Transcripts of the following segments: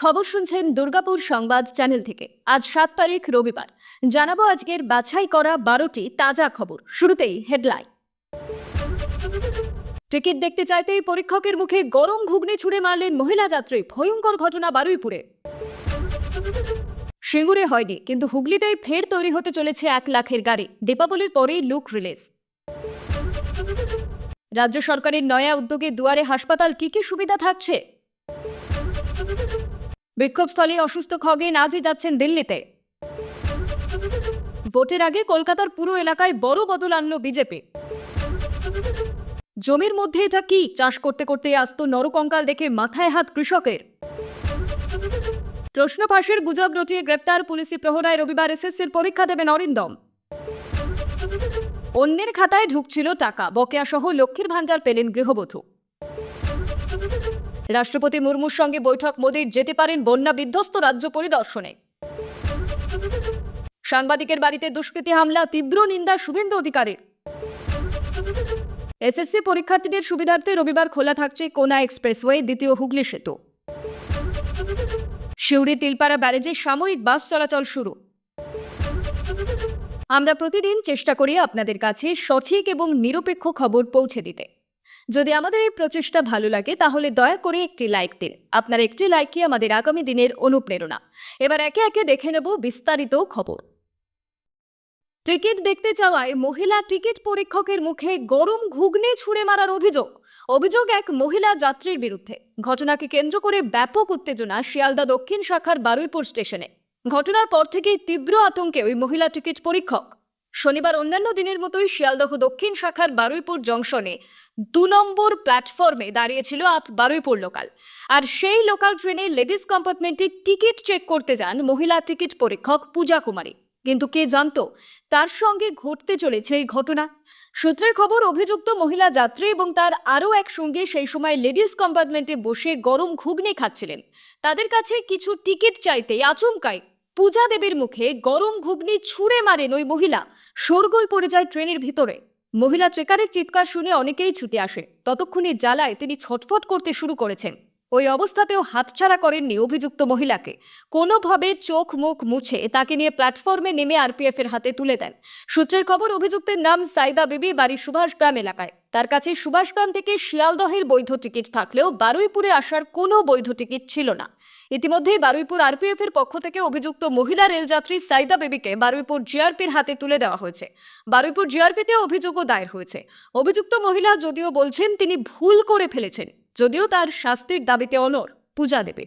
খবর শুনছেন দুর্গাপুর সংবাদ চ্যানেল থেকে। আজ সাত তারিখ, রবিবার। জানাব আজকের বাছাই করা বারোটি তাজা খবর। শুরুতেই হেডলাইন। টিকিট দেখতে চাইতেই পরীক্ষকের মুখে গরম ঘুগনি ছুঁড়ে মারলেন মহিলা যাত্রী। ভয়ঙ্কর ঘটনা বারুইপুরে। সিঙ্গুরে হয়নি, কিন্তু হুগলিতেই ফের তৈরি হতে চলেছে এক লাখের গাড়ি। দীপাবলির পরেই লুক রিলিজ। রাজ্য সরকারের নয়া উদ্যোগে দুয়ারে হাসপাতাল কি কি সুবিধা থাকছে? বিক্ষোভস্থলে অসুস্থ খগেন আজই যাচ্ছেন দিল্লিতে। ভোটের আগে কলকাতার পুরো এলাকায় বড় বদল আনলো বিজেপি। জমির মধ্যে এটা কি? চাষ করতে করতে আসতো নরকঙ্কাল দেখে মাথায় হাত কৃষকের। প্রশ্ন ফাঁসের গুজব রটিয়ে গ্রেপ্তার পুলিশি প্রহরায় রবিবার এসএসসির পরীক্ষা দেবেন অরিন্দম। অন্যের খাতায় ঢুকছিল টাকা, বকেয়া সহ লক্ষ্মীর ভাণ্ডার পেলেন গৃহবধূ। রাষ্ট্রপতি মুর্মুর সঙ্গে বৈঠক, মোদীর যেতে পারেন বন্যা বিধ্বস্ত রাজ্য পরিদর্শনে। সাংবাদিকের বাড়িতে দুষ্কৃতী হামলা, তীব্র নিন্দা শুভেন্দু অধিকারীর। এসএসসি পরীক্ষার্থীদের সুবিধার্থে রবিবার খোলা থাকছে কোনা এক্সপ্রেসওয়ে, দ্বিতীয় হুগলি সেতু। শিউরি তিলপাড়া ব্যারেজে সাময়িক বাস চলাচল শুরু। আমরা প্রতিদিন চেষ্টা করি আপনাদের কাছে সঠিক এবং নিরপেক্ষ খবর পৌঁছে দিতে। যদি আমাদের এই প্রচেষ্টা ভালো লাগে, তাহলে দয়া করে একটি লাইক দিন। আপনার একটি লাইকই আমাদের আগামী দিনের অনুপ্রেরণা। এবার একে একে দেখে নেব বিস্তারিত খবর। টিকিট দেখতে চাওয়ায় মহিলা টিকিট পরীক্ষকের মুখে গরম ঘুগনি ছুঁড়ে মারার অভিযোগ। অভিযোগ এক মহিলা যাত্রীর বিরুদ্ধে। ঘটনাকে কেন্দ্র করে ব্যাপক উত্তেজনা শিয়ালদা দক্ষিণ শাখার বারুইপুর স্টেশনে। ঘটনার পর থেকেই তীব্র আতঙ্কে ওই মহিলা টিকিট পরীক্ষক। শনিবার অন্যান্য দিনের মতোই শিয়ালদহ দক্ষিণ শাখার বারুইপুর জংশনে দু নম্বর প্ল্যাটফর্মে দাঁড়িয়েছিল আপ বারুইপুর লোকাল। আর সেই লোকাল ট্রেনে লেডিস কম্পার্টমেন্টে টিকিট চেক করতে যান মহিলা টিকিট পরীক্ষক পূজা কুমারী। কিন্তু কে জানতো, তার সঙ্গে ঘটতে চলেছে এই ঘটনা? সূত্রের খবর, অভিযুক্ত মহিলা যাত্রী এবং তার আরও এক সঙ্গে সেই সময় লেডিস কম্পার্টমেন্টে বসে গরম ঘুগনি খাচ্ছিলেন। তাদের কাছে কিছু টিকিট চাইতে আচমকাই পূজা দেবীর মুখে গরম ঘুগনি ছুঁড়ে মারেন ওই মহিলা। শোরগোল পড়ে যায় ট্রেনের ভিতরে। মহিলা ট্রেকারের চিৎকার শুনে অনেকেই ছুটে আসে। ততক্ষণে জ্বালায় তিনি ছটফট করতে শুরু করেছেন। ওই অবস্থাতেও হাতছাড়া করেননি অভিযুক্ত মহিলাকে। কোনোভাবে চোখ মুখ মুছে তাকে নিয়ে প্ল্যাটফর্মে নেমে আরপিএফ এর হাতে তুলে দেন। সূত্রের খবর, অভিযুক্তের নাম সাইদা বিবি, বাড়ি সুভাষগ্রাম এলাকায়। তার কাছে সুভাষগ্রাম থেকে শিয়ালদহের বৈধ টিকিট থাকলেও বারুইপুরে আসার কোনো বৈধ টিকিট ছিল না। ইতিমধ্যেই বারুইপুর আরপিএফ এর পক্ষ থেকে অভিযুক্ত মহিলা রেলযাত্রী সাইদা বেবিকে বারুইপুর জিআরপির হাতে তুলে দেওয়া হয়েছে। বারুইপুর জিআরপিতে অভিযোগও দায়ের হয়েছে। অভিযুক্ত মহিলা যদিও বলছেন, তিনি ভুল করে ফেলেছেন। যদিও তার শাস্তির দাবিতে অনর পূজা দেবে।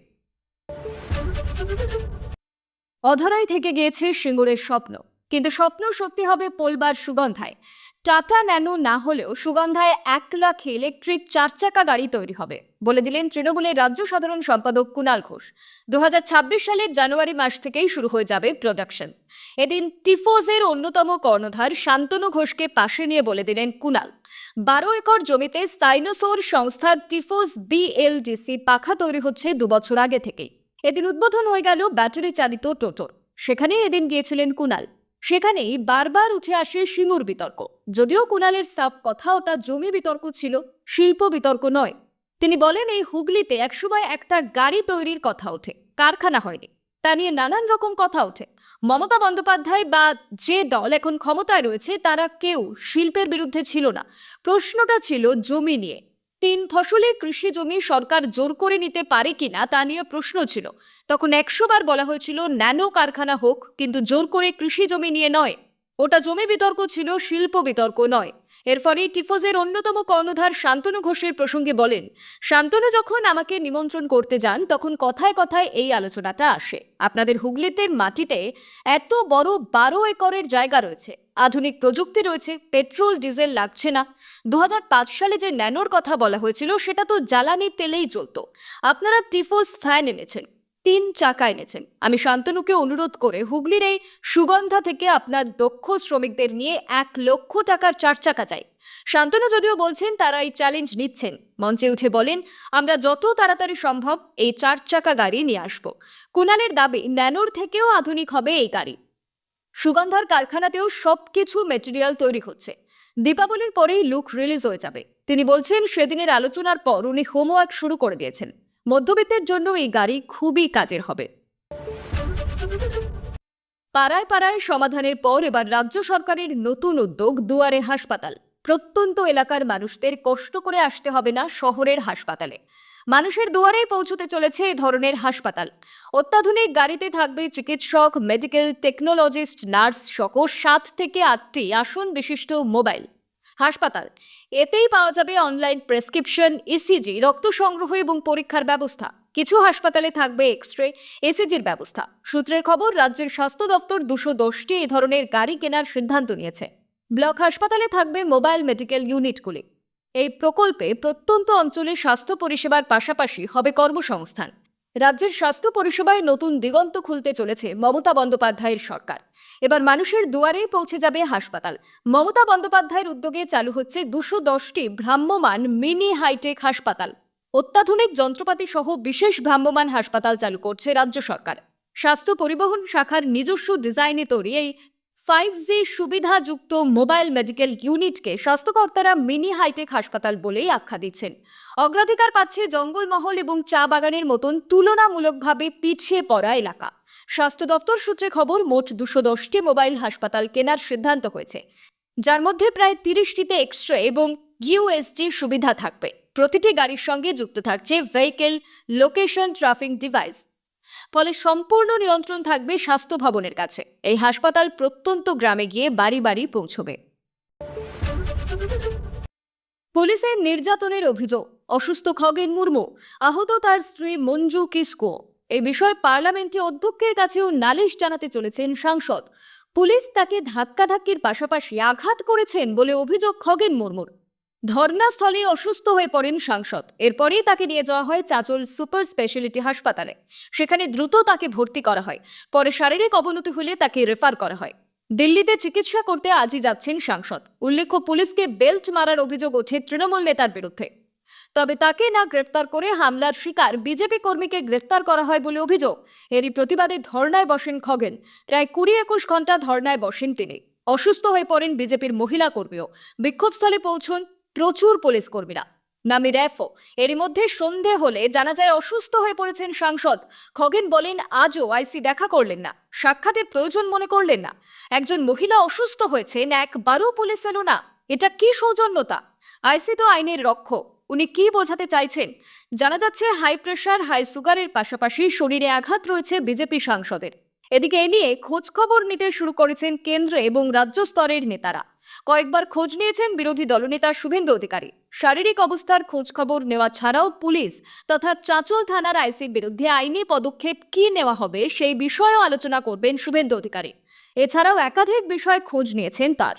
অধরাই থেকে গিয়েছে সিঙ্গুরের স্বপ্ন। কিন্তু স্বপ্ন সত্যি হবে পোলবার সুগন্ধায়। টাটা ন্যানো না হলেও সুগন্ধায় এক লাখ ইলেকট্রিক চার চাকা গাড়ি তৈরি হবে, বলে দিলেন তৃণমূলের রাজ্য সাধারণ সম্পাদক কুণাল ঘোষ। দুহাজার ছাব্বিশ সালের জানুয়ারি মাস থেকেই শুরু হয়ে যাবে প্রোডাকশন এদিন টিফোজের অন্যতম কর্ণধার শান্তনু ঘোষকে পাশে নিয়ে বলে দিলেন কুণাল বারো একর জমিতে স্টাইনোসোর সংস্থার টিফোস বিএলডিসি পাখা তৈরি হচ্ছে দুবছর আগে থেকেই। এদিন উদ্বোধন হয়ে গেল ব্যাটারি চালিত টোটোর। সেখানে এদিন গিয়েছিলেন কুণাল সেখানেই বারবার উঠে আসে সিঙ্গুর বিতর্ক। যদিও কুণালের সাপ কথা ওটা জমি বিতর্ক ছিল, শিল্প বিতর্ক নয়। তিনি বলেন, এই হুগলিতে একসময় একটা গাড়ি তৈরির কথা ওঠে, কারখানা হয়নি। তা নিয়ে নানান রকম কথা ওঠে। মমতা বন্দ্যোপাধ্যায় বা যে দল এখন ক্ষমতায় রয়েছে, তারা কেউ শিল্পের বিরুদ্ধে ছিল না। প্রশ্নটা ছিল জমি নিয়ে। তিন ফসলে কৃষি জমি সরকার জোর করে নিতে পারে কিনা তা নিয়ে প্রশ্ন ছিল। তখন একশো বার বলা হয়েছিল, ন্যানো কারখানা হোক, কিন্তু জোর করে কৃষি জমি নিয়ে নয়। ওটা জমি বিতর্ক ছিল, শিল্প বিতর্ক নয়। এর ফলে টিফোজের অন্যতম কর্ণধার শান্তনু ঘোষের প্রসঙ্গে বলেন, শান্তনু যখন আমাকে নিমন্ত্রণ করতে যান, তখন কথায় কথায় এই আলোচনাটা আসে। আপনাদের হুগলিতে মাটিতে এত বড় বারো একরের জায়গা রয়েছে। আধুনিক প্রযুক্তি রয়েছে, পেট্রোল, ডিজেল লাগছে না। দু হাজার পাঁচ সালে যে ন্যানোর কথা বলা হয়েছিল, সেটা তো জ্বালানি তেলেই চলতো আপনারা টিফোস ফ্যান এনেছেন। তিন চাকা এনেছেন। আমি শান্তনুকে অনুরোধ করে হুগলির এই সুগন্ধা থেকে আপনার দক্ষ শ্রমিকদের নিয়ে এক লক্ষ টাকার চার চাকা চাই। শান্তনু যদিও বলছেন তারা এই চ্যালেঞ্জ নিচ্ছেন। মঞ্চে উঠে বলেন, আমরা যত তাড়াতাড়ি সম্ভব এই চার চাকা গাড়ি নিয়ে আসব। কুণালের দাবি, ন্যানোর থেকেও আধুনিক হবে এই গাড়ি। সুগন্ধার কারখানাতেও সবকিছু মেটেরিয়াল তৈরি হচ্ছে। দীপাবলির পরেই লুক রিলিজ হয়ে যাবে। তিনি বলছেন, সেদিনের আলোচনার পর উনি হোমওয়ার্ক শুরু করে দিয়েছেন। মধ্যবিত্তের জন্য এই গাড়ি খুবই কাজের হবে। পাড়ায় পাড়ায় সমাধানের পর এবার রাজ্য সরকারের নতুন উদ্যোগ দুয়ারে হাসপাতাল। প্রত্যন্ত এলাকার মানুষদের কষ্ট করে আসতে হবে না শহরের হাসপাতালে। মানুষের দুয়ারেই পৌঁছতে চলেছে এই ধরনের হাসপাতাল। অত্যাধুনিক গাড়িতে থাকবে চিকিৎসক, মেডিকেল টেকনোলজিস্ট, নার্স সহ সাত থেকে আটটি আসন বিশিষ্ট মোবাইল। হাসপাতাল। এতেই পাওয়া যাবে অনলাইন প্রেসক্রিপশন ইসিজি রক্ত সংগ্রহ এবং পরীক্ষার ব্যবস্থা। কিছু হাসপাতালে থাকবে এক্স রে এসিজির ব্যবস্থা। সূত্রের খবর, রাজ্যের স্বাস্থ্য দপ্তর দুশো দশটি এই ধরনের গাড়ি কেনার সিদ্ধান্ত নিয়েছে। ব্লক হাসপাতালে থাকবে মোবাইল মেডিকেল ইউনিটগুলি। এই প্রকল্পে প্রত্যন্ত অঞ্চলে স্বাস্থ্য পরিষেবার পাশাপাশি হবে কর্মসংস্থান। রাজ্যের স্বাস্থ্য পরিষেবায় নতুন দিগন্ত খুলতে চলেছে মমতা বন্দ্যোপাধ্যায়ের সরকার। এবার মানুষের দুয়ারেই পৌঁছে যাবে হাসপাতাল। মমতা বন্দ্যোপাধ্যায়ের উদ্যোগে চালু হচ্ছে দুশো দশটি ভ্রাম্যমান মিনি হাইটেক হাসপাতাল। অত্যাধুনিক যন্ত্রপাতি সহ বিশেষ ভ্রাম্যমান হাসপাতাল চালু করছে রাজ্য সরকার। স্বাস্থ্য পরিবহন শাখার নিজস্ব ডিজাইনে তৈরি এই ফাইভ জি সুবিধাযুক্ত মোবাইল মেডিকেল ইউনিটকে স্বাস্থ্যকর্তারা মিনি হাইটেক হাসপাতাল বলেই আখ্যা দিচ্ছেন। অগ্রাধিকার পাচ্ছে জঙ্গলমহল এবং চা বাগানের মতন তুলনামূলকভাবে পিছিয়ে পড়া এলাকা। স্বাস্থ্য দপ্তর সূত্রে খবর, মোট দুশো দশটি মোবাইল হাসপাতাল কেনার সিদ্ধান্ত হয়েছে। যার মধ্যে প্রায় তিরিশটিতে এক্সরে এবং ইউএসজি সুবিধা থাকবে। প্রতিটি গাড়ির সঙ্গে যুক্ত থাকছে ভেহিকেল, লোকেশন, ট্রাফিক ডিভাইস। ফলে সম্পূর্ণ নিয়ন্ত্রণ থাকবে স্বাস্থ্য ভবনের কাছে। এই হাসপাতাল প্রত্যন্ত গ্রামে গিয়ে বাড়ি বাড়ি পৌঁছবে। পুলিশের নির্যাতনের অভিযোগ, অসুস্থ খগেন মুর্মু, আহত তার স্ত্রী মঞ্জু কিসকো। এই বিষয়ে পার্লামেন্টে অধ্যক্ষের কাছেও নালিশ জানাতে চলেছেন সাংসদ। পুলিশ তাকে ধাক্কাধাক্কির পাশাপাশি আঘাত করেছেন বলে অভিযোগ খগেন মুর্মুর। ধর্নাস্থলে অসুস্থ হয়ে পড়েন সাংসদ। এরপরেই তাকে নিয়ে যাওয়া হয় চাচল সুপার স্পেশালিটি হাসপাতালে। সেখানে দ্রুত তাকে ভর্তি করা হয়। পরে শারীরিক অবনতি হলে তাকে রেফার করা হয়। দিল্লিতে চিকিৎসা করতে আজই যাচ্ছেন সাংসদ। উল্লেখ্য, পুলিশকে বেল্ট মারার অভিযোগ ওঠে তৃণমূল নেতার বিরুদ্ধে। তবে তাকে না গ্রেফতার করে হামলার শিকার বিজেপি কর্মীকে গ্রেফতার করা হয় বলে অভিযোগ। এরই প্রতিবাদে ধর্নায় বসেন খগেন। প্রায় কুড়ি একুশ ঘণ্টা ধর্নায় বসেন তিনি। অসুস্থ হয়ে পড়েন বিজেপির মহিলা কর্মীও। বিক্ষোভস্থলে পৌঁছন প্রচুর পুলিশ কর্মীরা। নামি র্যাফো এরই মধ্যে সন্ধে হলে জানা যায় অসুস্থ হয়ে পড়েছেন সাংসদ। খগেন বলেন, আজও আইসি দেখা করলেন না, সাক্ষাতের প্রয়োজন মনে করলেন না। একজন মহিলা অসুস্থ হয়েছেন একবারও পুলিশ এলো না। এটা কি সৌজন্যতা? আইসি তো আইনের রক্ষক, উনি কি বোঝাতে চাইছেন? জানা যাচ্ছে, হাই প্রেশার, হাই সুগারের পাশাপাশি শরীরে আঘাত রয়েছে বিজেপি সাংসদের। এদিকে এ নিয়ে খোঁজখবর নিতে শুরু করেছেন কেন্দ্র এবং রাজ্য স্তরের নেতারা। কয়েকবার খোঁজ নিয়েছেন বিরোধী দলনেতা শুভেন্দু অধিকারী। শারীরিক অবস্থার খোঁজখবর নেওয়া ছাড়াও পুলিশ তথা চাঁচল থানার আইসির বিরুদ্ধে আইনি পদক্ষেপ কি নেওয়া হবে সেই বিষয়েও আলোচনা করবেন শুভেন্দু অধিকারী। এছাড়াও একাধিক বিষয় খোঁজ নিয়েছেন তার।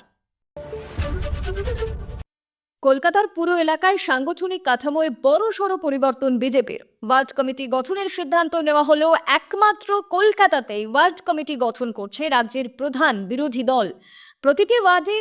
কলকাতার পুরো এলাকায় সাংগঠনিক কাঠামোয় বড় সড় পরিবর্তন বিজেপির। ওয়ার্ড কমিটি গঠনের সিদ্ধান্ত নেওয়া হলেও একমাত্র কলকাতাতেই ওয়ার্ড কমিটি গঠন করছে রাজ্যের প্রধান বিরোধী দল। প্রতিটি ওয়ার্ডে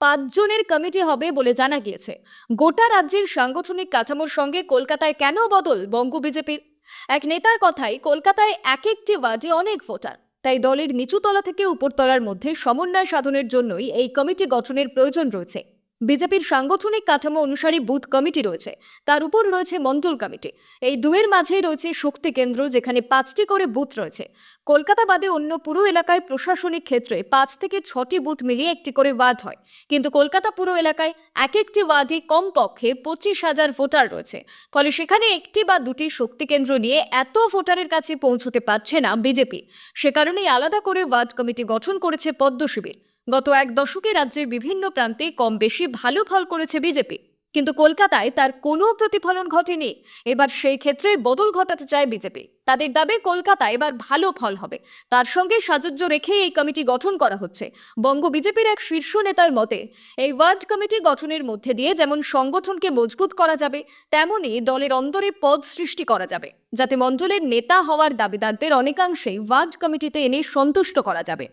পাঁচজনের কমিটি হবে বলে জানা গিয়েছে। গোটা রাজ্যের সাংগঠনিক কাঠামোর সঙ্গে কলকাতায় কেন বদল? বঙ্গ বিজেপির এক নেতার কথাই কলকাতায় এক একটি ওয়ার্ডে অনেক ভোটার। তাই দলের নিচুতলা থেকে উপরতলার মধ্যে সমন্বয় সাধনের জন্যই এই কমিটি গঠনের প্রয়োজন রয়েছে। বিজেপির সাংগঠনিক কাঠামো অনুসারে বুথ কমিটি রয়েছে। তার উপর রয়েছে মণ্ডল কমিটি। এই দুয়ের মাঝেই রয়েছে শক্তি কেন্দ্র, যেখানে পাঁচটি করে বুথ রয়েছে। কলকাতা বাদে অন্য পুরো এলাকায় প্রশাসনিক ক্ষেত্রে পাঁচ থেকে ছটি বুথ মিলিয়ে একটি করে ওয়ার্ড হয়। কিন্তু কলকাতা পুরো এলাকায় এক একটি ওয়ার্ডে কমপক্ষে পঁচিশ হাজার ভোটার রয়েছে। ফলে সেখানে একটি বা দুটি শক্তি কেন্দ্র নিয়ে এত ভোটারের কাছে পৌঁছতে পারছে না বিজেপি। সে কারণেই আলাদা করে ওয়ার্ড কমিটি গঠন করেছে পদ্ম শিবির। গত এক দশকে রাজ্যের বিভিন্ন প্রান্তে কম বেশি ভালো ফল করেছে বিজেপি। কিন্তু কলকাতায় তার কোনো প্রতিফলন ঘটেনি। এবার সেই ক্ষেত্রে বদল ঘটাতে চায় বিজেপি। তাদের দাবি কলকাতা এবার ভালো ফল হবে। তার সঙ্গে সাজুজ্য রেখে এই কমিটি গঠন করা হচ্ছে। বঙ্গ বিজেপির এক শীর্ষ নেতার মতে, এই ওয়ার্ড কমিটি গঠনের মধ্যে দিয়ে যেমন সংগঠনকে মজবুত করা যাবে, তেমনই দলের অন্তরে পদ সৃষ্টি করা যাবে, যাতে মণ্ডলের নেতা হওয়ার দাবিদারদের অনেকাংশেই ওয়ার্ড কমিটিতে এনে সন্তুষ্ট করা যাবে।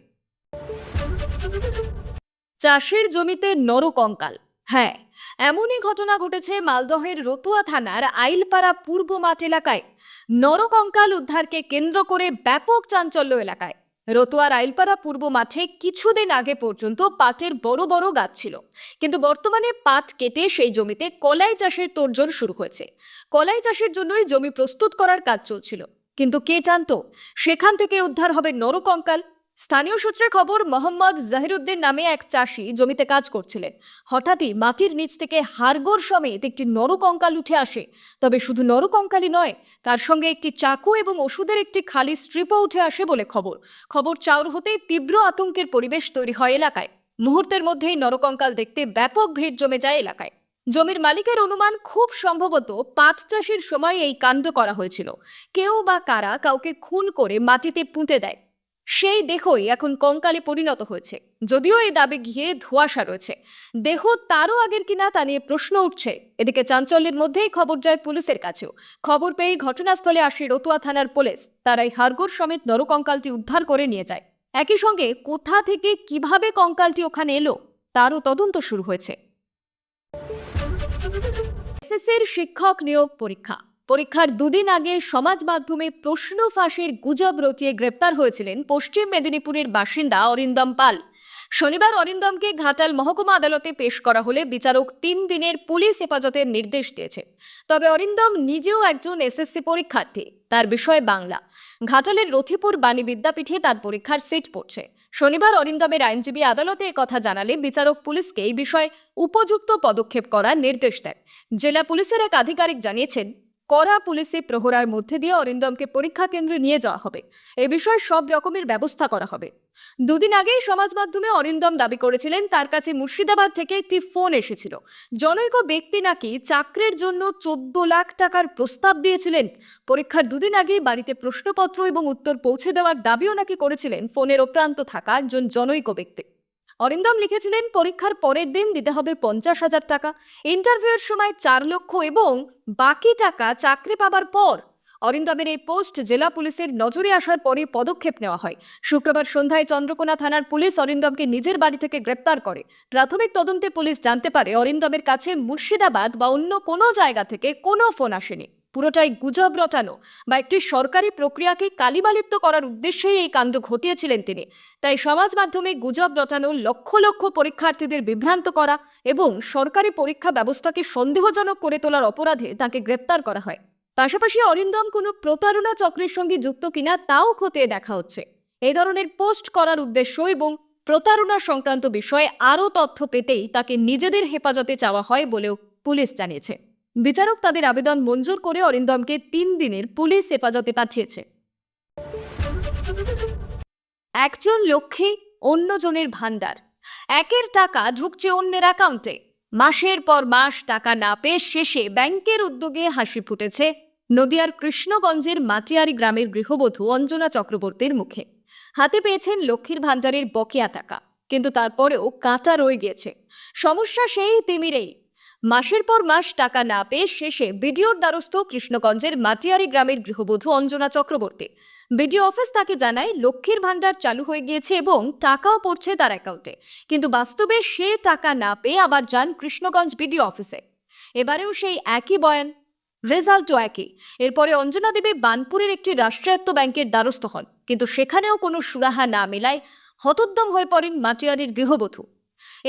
চাষের জমিতে নরকঙ্কাল। হ্যাঁ এমনই ঘটনা ঘটেছে মালদহের রতুয়া থানার আইলপাড়া পূর্ব মাঠ এলাকায়। নরকঙ্কাল উদ্ধারকে কেন্দ্র করে ব্যাপক চাঞ্চল্য এলাকায়। রতুয়ার আইলপাড়া পূর্ব মাঠে কিছুদিন আগে পর্যন্ত পাটের বড় বড় গাছ ছিল। কিন্তু বর্তমানে পাট কেটে সেই জমিতে কলাই চাষের তোড়জোড় শুরু হয়েছে। কলাই চাষের জন্যই জমি প্রস্তুত করার কাজ চলছিল। কিন্তু কে জানতো, সেখান থেকে উদ্ধার হবে নরকঙ্কাল? স্থানীয় সূত্রে খবর, মোহাম্মদ জাহিরুদ্দিন নামে এক চাষি জমিতে কাজ করছিলেন। হঠাৎই মাটির নিচ থেকে হাড়গোড় সমেত একটি নরকঙ্কাল উঠে আসে। তবে শুধু নরকঙ্কালই নয়, তার সঙ্গে একটি চাকু এবং ওষুধের একটি খালি স্ট্রিপও উঠে আসে বলে খবর। খবর চাউর হতেই তীব্র আতঙ্কের পরিবেশ তৈরি হয় এলাকায়। মুহূর্তের মধ্যেই নরকঙ্কাল দেখতে ব্যাপক ভিড় জমে যায় এলাকায়। জমির মালিকের অনুমান, খুব সম্ভবত পাট চাষের সময় এই কাণ্ড করা হয়েছিল। কেউ বা কারা কাউকে খুন করে মাটিতে পুঁতে দেয়। সেই দেহই এখন কঙ্কালে পরিণত হয়েছে। যদিও এই দাবি ঘিরে ধোঁয়াশা রয়েছে। দেহ তারও আগের কিনা তা নিয়ে প্রশ্ন উঠছে। এদিকে চাঞ্চল্যের মধ্যেই খবর যায় পুলিশের কাছেও। খবর পেয়ে ঘটনাস্থলে আসে রতুয়া থানার পুলিশ। তারাই হারগোর সমেত নরকঙ্কালটি উদ্ধার করে নিয়ে যায়। একই সঙ্গে কোথা থেকে কীভাবে কঙ্কালটি ওখানে এলো, তারও তদন্ত শুরু হয়েছে। এসএসসির শিক্ষক নিয়োগ পরীক্ষা। পরীক্ষার দুদিন আগে সমাজ মাধ্যমে প্রশ্ন ফাঁসের গুজব রটিয়ে গ্রেপ্তার হয়েছিলেন পশ্চিম মেদিনীপুরের বাসিন্দা অরিন্দম পাল। শনিবার অরিন্দমকে ঘাটাল মহকুমা আদালতে পেশ করা হলে বিচারক তিন দিনের পুলিশ হেফাজতের নির্দেশ দিয়েছে। তবে অরিন্দম নিজেও একজন এসএসসি পরীক্ষার্থী, তার বিষয় বাংলা। ঘাটালের রথিপুর বাণী বিদ্যাপীঠে তার পরীক্ষার সিট পড়ছে। শনিবার অরিন্দমের আইনজীবী আদালতে কথা জানালে বিচারক পুলিশকে এই বিষয়ে উপযুক্ত পদক্ষেপ করার নির্দেশ দেন। জেলা পুলিশের এক আধিকারিক জানিয়েছেন কড়া পুলিশি প্রহরার মধ্যে দিয়ে অরিন্দমকে পরীক্ষা কেন্দ্রে নিয়ে যাওয়া হবে। এ বিষয়ে সব রকমের ব্যবস্থা করা হবে। দুদিন আগেই সমাজ মাধ্যমে অরিন্দম দাবি করেছিলেন, তার কাছে মুর্শিদাবাদ থেকে একটি ফোন এসেছিল। জনৈক ব্যক্তি নাকি চাকরির জন্য চোদ্দ লাখ টাকার প্রস্তাব দিয়েছিলেন। পরীক্ষার দুদিন আগেই বাড়িতে প্রশ্নপত্র এবং উত্তর পৌঁছে দেওয়ার দাবিও নাকি করেছিলেন। ফোনের অপ্রান্ত থাকা একজন জনৈক ব্যক্তি। অরিন্দম লিখেছিলেন, পরীক্ষার পরের দিন দিতে হবে পঞ্চাশ হাজার টাকা। ইন্টারভিউয়ের সময় চার লক্ষ এবং বাকি টাকা চাকরি পাবার পর অরিন্দমের এই পোস্ট জেলা পুলিশের নজরে আসার পরে পদক্ষেপ নেওয়া হয়। শুক্রবার সন্ধ্যায় চন্দ্রকোনা থানার পুলিশ অরিন্দমকে নিজের বাড়ি থেকে গ্রেপ্তার করে। প্রাথমিক তদন্তে পুলিশ জানতে পারে, অরিন্দমের কাছে মুর্শিদাবাদ বা অন্য কোনো জায়গা থেকে কোনো ফোন আসেনি। পুরোটাই গুজব রটানো বা একটি সরকারি প্রক্রিয়াকে কালিমালিপ্ত করার উদ্দেশ্যেই এই কাণ্ড ঘটিয়েছিলেন তিনি। তাই সমাজ মাধ্যমে গুজব রটানো, লক্ষ লক্ষ পরীক্ষার্থীদের বিভ্রান্ত করা এবং সরকারি পরীক্ষা ব্যবস্থাকে সন্দেহজনক করে তোলার অপরাধে তাকে গ্রেপ্তার করা হয়। পাশাপাশি অরিন্দম কোনো প্রতারণা চক্রের সঙ্গে যুক্ত কিনা তাও খতিয়ে দেখা হচ্ছে। এই ধরনের পোস্ট করার উদ্দেশ্য এবং প্রতারণা সংক্রান্ত বিষয়ে আরও তথ্য পেতেই তাকে নিজেদের হেফাজতে চাওয়া হয় বলেও পুলিশ জানিয়েছে। বিচারক তাদের আবেদন মঞ্জুর করে অরিন্দমকে তিন দিনের পুলিশ হেফাজতে পাঠিয়েছে। একজন লক্ষ্মী, অন্যজনের ভান্ডার একের টাকা ঢুকছে অন্যের অ্যাকাউন্টে। মাসের পর মাস টাকা না পেয়ে শেষে ব্যাংকের উদ্যোগে হাসি ফুটেছে নদিয়ার কৃষ্ণগঞ্জের মাটিয়ারি গ্রামের গৃহবধূ অঞ্জনা চক্রবর্তীর মুখে। হাতে পেয়েছেন লক্ষ্মীর ভান্ডারের বকেয়া টাকা, কিন্তু তারপরেও কাঁটা রয়ে গিয়েছে। সমস্যা সেই তিমিরেই। মাসের পর মাস টাকা না পেয়ে শেষে বিডিওর দ্বারস্থ কৃষ্ণগঞ্জের মাটিয়ারি গ্রামের গৃহবধূ অঞ্জনা চক্রবর্তী। বিডিও অফিস তাকে জানায়, লক্ষ্মীর ভাণ্ডার চালু হয়ে গিয়েছে এবং টাকাও পড়ছে তার অ্যাকাউন্টে। কিন্তু বাস্তবে সে টাকা না পেয়ে আবার যান কৃষ্ণগঞ্জ বিডিও অফিসে। এবারেও সেই একই বয়ান, রেজাল্টও একই। এরপরে অঞ্জনা দেবী বানপুরের একটি রাষ্ট্রায়ত্ত ব্যাংকের দ্বারস্থ হন। কিন্তু সেখানেও কোনো সুরাহা না মেলায় হতোদ্যম হয়ে পড়েন মাটিয়ারির গৃহবধূ।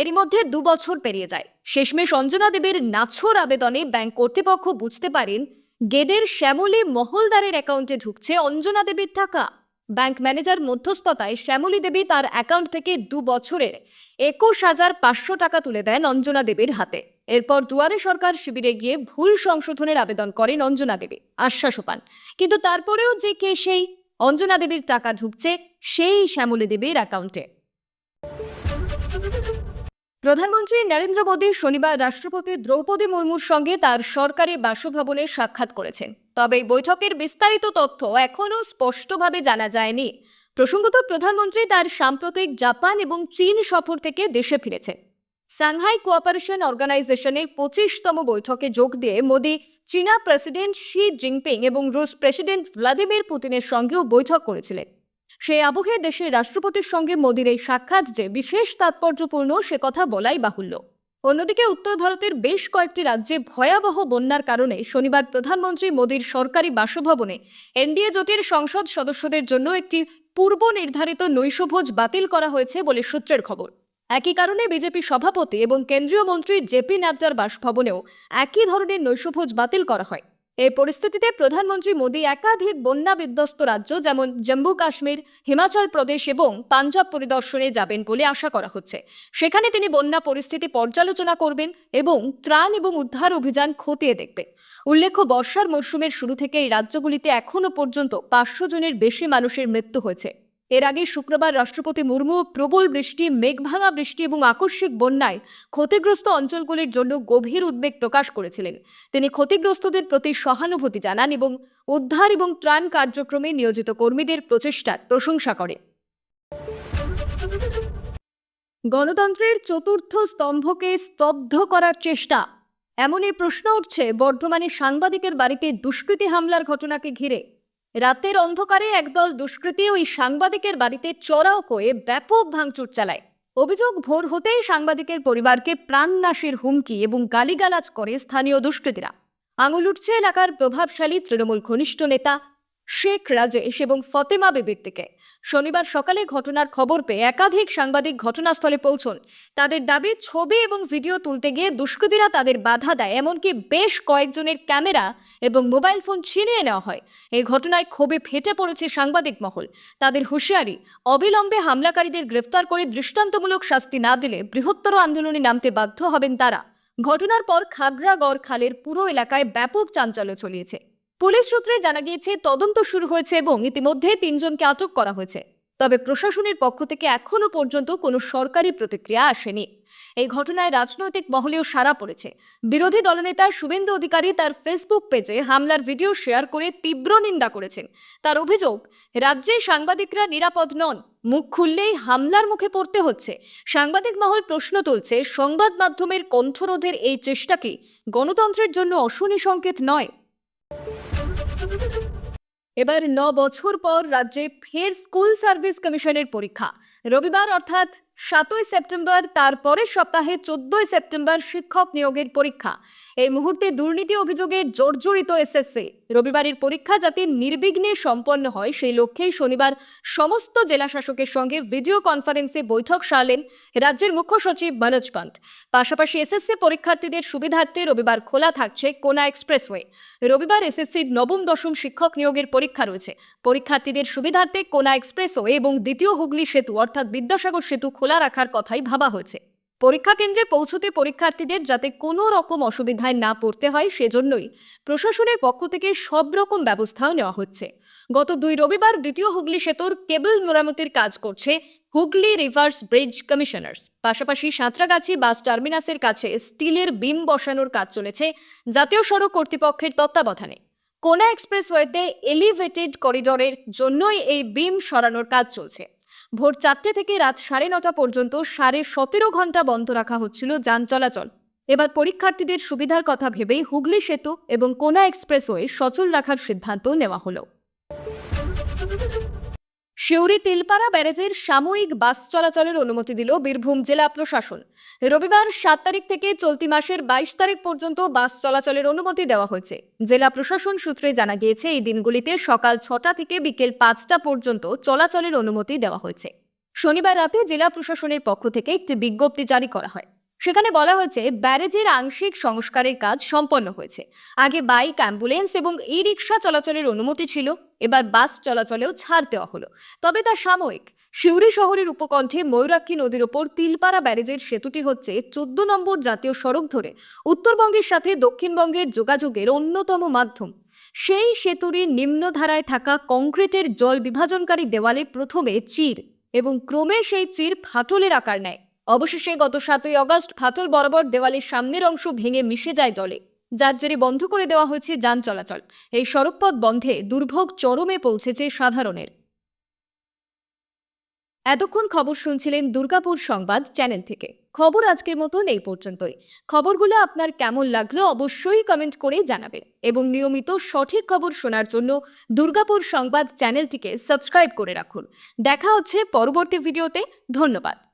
এরই মধ্যে দু বছর পেরিয়ে যায়। শেষমেশ অঞ্জনা দেবীর নাছর আবেদনে ব্যাংক কর্তৃপক্ষ বুঝতে পারেন, গেদের শ্যামলী মহলদারের অ্যাকাউন্টে ঢুকছে অঞ্জনা দেবীর টাকা। ব্যাংক ম্যানেজার মধ্যস্থতায় শ্যামলী দেবী তার অ্যাকাউন্ট থেকে দু বছরের একুশ হাজার পাঁচশো টাকা তুলে দেন অঞ্জনা দেবীর হাতে। এরপর দুয়ারে সরকার শিবিরে গিয়ে ভুল সংশোধনের আবেদন করেন অঞ্জনা দেবী, আশ্বাসও পান। কিন্তু তারপরেও যে কে সেই অঞ্জনা দেবীর টাকা ঢুকছে সেই শ্যামলী দেবীর অ্যাকাউন্টে। প্রধানমন্ত্রী নরেন্দ্র মোদী শনিবার রাষ্ট্রপতি দ্রৌপদী মুর্মুর সঙ্গে তার সরকারি বাসভবনে সাক্ষাৎ করেছেন। তবে বৈঠকের বিস্তারিত তথ্য এখনও স্পষ্টভাবে জানা যায়নি। প্রসঙ্গত প্রধানমন্ত্রী তার সাম্প্রতিক জাপান এবং চীন সফর থেকে দেশে ফিরেছেন। সাংহাই কোঅপারেশন অর্গানাইজেশনের পঁচিশতম বৈঠকে যোগ দিয়ে মোদী চীনা প্রেসিডেন্ট শি জিনপিং এবং রুশ প্রেসিডেন্ট ভ্লাদিমির পুতিনের সঙ্গেও বৈঠক করেছিলেন। সেই আবহে দেশের রাষ্ট্রপতির সঙ্গে মোদির এই সাক্ষাৎ যে বিশেষ তাৎপর্যপূর্ণ, সে কথা বলাই বাহুল্য। অন্যদিকে উত্তর ভারতের বেশ কয়েকটি রাজ্যে ভয়াবহ বন্যার কারণে শনিবার প্রধানমন্ত্রী মোদীর সরকারি বাসভবনে এনডিএ জোটের সংসদ সদস্যদের জন্য একটি পূর্ব নির্ধারিত নৈশভোজ বাতিল করা হয়েছে বলে সূত্রের খবর। একই কারণে বিজেপি সভাপতি এবং কেন্দ্রীয় মন্ত্রী জেপি নাড্ডার বাসভবনেও একই ধরনের নৈশভোজ বাতিল করা হয়। এই পরিস্থিতিতে প্রধানমন্ত্রী মোদী একাধিক বন্যা বিধ্বস্ত রাজ্য যেমন জম্মু কাশ্মীর, হিমাচল প্রদেশ এবং পাঞ্জাব পরিদর্শনে যাবেন বলে আশা করা হচ্ছে। সেখানে তিনি বন্যা পরিস্থিতি পর্যালোচনা করবেন এবং ত্রাণ এবং উদ্ধার অভিযান খতিয়ে দেখবেন। উল্লেখ্য, বর্ষার মরশুমের শুরু থেকে এই রাজ্যগুলিতে এখনও পর্যন্ত পাঁচশো জনের বেশি মানুষের মৃত্যু হয়েছে। এর আগে শুক্রবার রাষ্ট্রপতি মুর্মু প্রবল বৃষ্টি, মেঘভাঙা বৃষ্টি এবং আকস্মিক বন্যায় ক্ষতিগ্রস্ত অঞ্চলগুলির জন্য গভীর উদ্বেগ প্রকাশ করেছিলেন। তিনি ক্ষতিগ্রস্তদের প্রতি সহানুভূতি জানান এবং উদ্ধার এবং ত্রাণ কার্যক্রমে নিয়োজিত কর্মীদের প্রচেষ্টার প্রশংসা করেন। গণতন্ত্রের চতুর্থ স্তম্ভকে স্তব্ধ করার চেষ্টা। এমনই প্রশ্ন উঠছে বর্ধমানে সাংবাদিকের বাড়িতে দুষ্কৃতী হামলার ঘটনাকে ঘিরে। রাতের অন্ধকারে একদল দুষ্কৃতী ওই সাংবাদিকের বাড়িতে চড়াও করে ব্যাপক ভাঙচুর চালায়। অভিযোগ ভোর হতেই সাংবাদিকের পরিবারকে প্রাণনাশের হুমকি এবং গালিগালাজ করে স্থানীয় দুষ্কৃতীরা। আঙুল উঠছে এলাকার প্রভাবশালী তৃণমূল ঘনিষ্ঠ নেতা শেখ রাজেশ এবং ফতেমা বিবির দিকে। শনিবার সকালে ঘটনার খবর পেয়ে একাধিক সাংবাদিক ঘটনাস্থলে পৌঁছন। তাদের দাবি, ছবি এবং ভিডিও তুলতে গিয়ে দুষ্কৃতীরা তাদের বাধা দেয়, এমনকি বেশ কয়েকজনের ক্যামেরা এবং মোবাইল ফোন ছিনিয়ে নেওয়া হয়। এই ঘটনায় ক্ষোভে ফেটে পড়েছে সাংবাদিক মহল। তাদের হুঁশিয়ারি, অবিলম্বে হামলাকারীদের গ্রেফতার করে দৃষ্টান্তমূলক শাস্তি না দিলে বৃহত্তর আন্দোলনে নামতে বাধ্য হবেন তারা। ঘটনার পর খাগড়াগড় খালের পুরো এলাকায় ব্যাপক চাঞ্চল্য ছড়িয়েছে। পুলিশ সূত্রে জানা গিয়েছে, তদন্ত শুরু হয়েছে এবং ইতিমধ্যে তিনজনকে আটক করা হয়েছে। তবে প্রশাসনের পক্ষ থেকে এখনও পর্যন্ত কোনো সরকারি প্রতিক্রিয়া আসেনি। এই ঘটনায় রাজনৈতিক মহলেও সাড়া পড়েছে। বিরোধী দলনেতা শুভেন্দু অধিকারী তার ফেসবুক পেজে হামলার ভিডিও শেয়ার করে তীব্র নিন্দা করেছেন। তার অভিযোগ, রাজ্যে সাংবাদিকরা নিরাপদ নন, মুখ খুললেই হামলার মুখে পড়তে হচ্ছে। সাংবাদিক মহল প্রশ্ন তুলছে, সংবাদ মাধ্যমের কণ্ঠরোধের এই চেষ্টা কি গণতন্ত্রের জন্য অশনি সংকেত নয়? এবার ন বছর পর রাজ্যে ফের স্কুল সার্ভিস কমিশনের পরীক্ষা। রবিবার অর্থাৎ সাতই সেপ্টেম্বর তার পরের সপ্তাহে চোদ্দই সেপ্টেম্বর শিক্ষক নিয়োগের পরীক্ষা। এই মুহূর্তে দুর্নীতি অভিযোগে জর্জরিত এসএসসি। রবিবারের পরীক্ষা যাতে নির্বিঘ্নে সম্পন্ন হয়, সেই লক্ষ্যেই শনিবার সমস্ত জেলা শাসকের সঙ্গে ভিডিও কনফারেন্সে বৈঠক সারলেন রাজ্যের মুখ্য সচিব মনোজ পান্ত। পাশাপাশি এসএসসি পরীক্ষার্থীদের সুবিধার্থে রবিবার খোলা থাকছে কোনা এক্সপ্রেসওয়ে। রবিবার এসএসসির নবম, দশম শিক্ষক নিয়োগের পরীক্ষা রয়েছে। পরীক্ষার্থীদের সুবিধার্থে কোনা এক্সপ্রেসওয়ে এবং দ্বিতীয় হুগলি সেতু, অর্থাৎ বিদ্যাসাগর সেতু খোলা রাখার কথাই ভাবা হয়েছে। পরীক্ষা কেন্দ্রে পৌঁছতে পরীক্ষার্থীদের যাতে কোনো রকম অসুবিধায় না পড়তে হয় সেজন্যই প্রশাসনের পক্ষ থেকে সব রকম ব্যবস্থাও নেওয়া হচ্ছে। গত দুই রবিবার দ্বিতীয় হুগলি সেতুর কেবল মেরামতির কাজ করছে হুগলি রিভার্স ব্রিজ কমিশনার্স। পাশাপাশি সাঁতরাগাছি বাস টার্মিনাসের কাছে স্টিলের বিম বসানোর কাজ চলেছে জাতীয় সড়ক কর্তৃপক্ষের তত্ত্বাবধানে। কোনা এক্সপ্রেসওয়েতে এলিভেটেড করিডোরের জন্যই এই বিম সরানোর কাজ চলছে। ভোর চারটে থেকে রাত সাড়ে নটা পর্যন্ত সাড়ে সতেরো ঘণ্টা বন্ধ রাখা হচ্ছিল যান চলাচল। এবার পরীক্ষার্থীদের সুবিধার কথা ভেবেই হুগলি সেতু এবং কোনা এক্সপ্রেসওয়ে সচল রাখার সিদ্ধান্ত নেওয়া হলো। শিউরি তিলপাড়া ব্যারেজের সাময়িক বাস চলাচলের অনুমতি দিল বীরভূম জেলা প্রশাসন। রবিবার সাত তারিখ থেকে চলতি মাসের বাইশ তারিখ পর্যন্ত বাস চলাচলের অনুমতি দেওয়া হয়েছে। জেলা প্রশাসন সূত্রে জানা গিয়েছে, এই দিনগুলিতে সকাল ছটা থেকে বিকেল পাঁচটা পর্যন্ত চলাচলের অনুমতি দেওয়া হয়েছে। শনিবার রাতে জেলা প্রশাসনের পক্ষ থেকে একটি বিজ্ঞপ্তি জারি করা হয়। সেখানে বলা হয়েছে, ব্যারেজের আংশিক সংস্কারের কাজ সম্পন্ন হয়েছে। আগে বাইক, অ্যাম্বুলেন্স এবং ই রিক্সা চলাচলের অনুমতি ছিল, এবার বাস চলাচলেও ছাড় দেওয়া হলো। তবে তা সাময়িক। সিউড়ি শহরের উপকণ্ঠে ময়ূরাক্ষী নদীর ওপর তিলপাড়া ব্যারেজের সেতুটি হচ্ছে চোদ্দ নম্বর জাতীয় সড়ক ধরে। উত্তরবঙ্গের সাথে দক্ষিণবঙ্গের যোগাযোগের অন্যতম মাধ্যম। সেই সেতুরই নিম্নধারায় থাকা কংক্রিটের জল বিভাজনকারী দেওয়ালে প্রথমে চির এবং ক্রমে সেই চির ফাটলের আকার নেয়। অবশেষে গত সাতই অগস্ট ফাটল বরাবর দেওয়ালের সামনের অংশ ভেঙে মিশে যায় জলে। যার জেরে বন্ধ করে দেওয়া হয়েছে যান চলাচল। এই সড়কপথ বন্ধে দুর্ভোগ চরমে পৌঁছেছে সাধারণের। এতক্ষণ খবর শুনছিলেন দুর্গাপুর সংবাদ চ্যানেল থেকে। খবর আজকের মতন এই পর্যন্তই। খবরগুলো আপনার কেমন লাগল অবশ্যই কমেন্ট করে জানাবেন এবং নিয়মিত সঠিক খবর শোনার জন্য দুর্গাপুর সংবাদ চ্যানেলটিকে সাবস্ক্রাইব করে রাখুন। দেখা হচ্ছে পরবর্তী ভিডিওতে। ধন্যবাদ।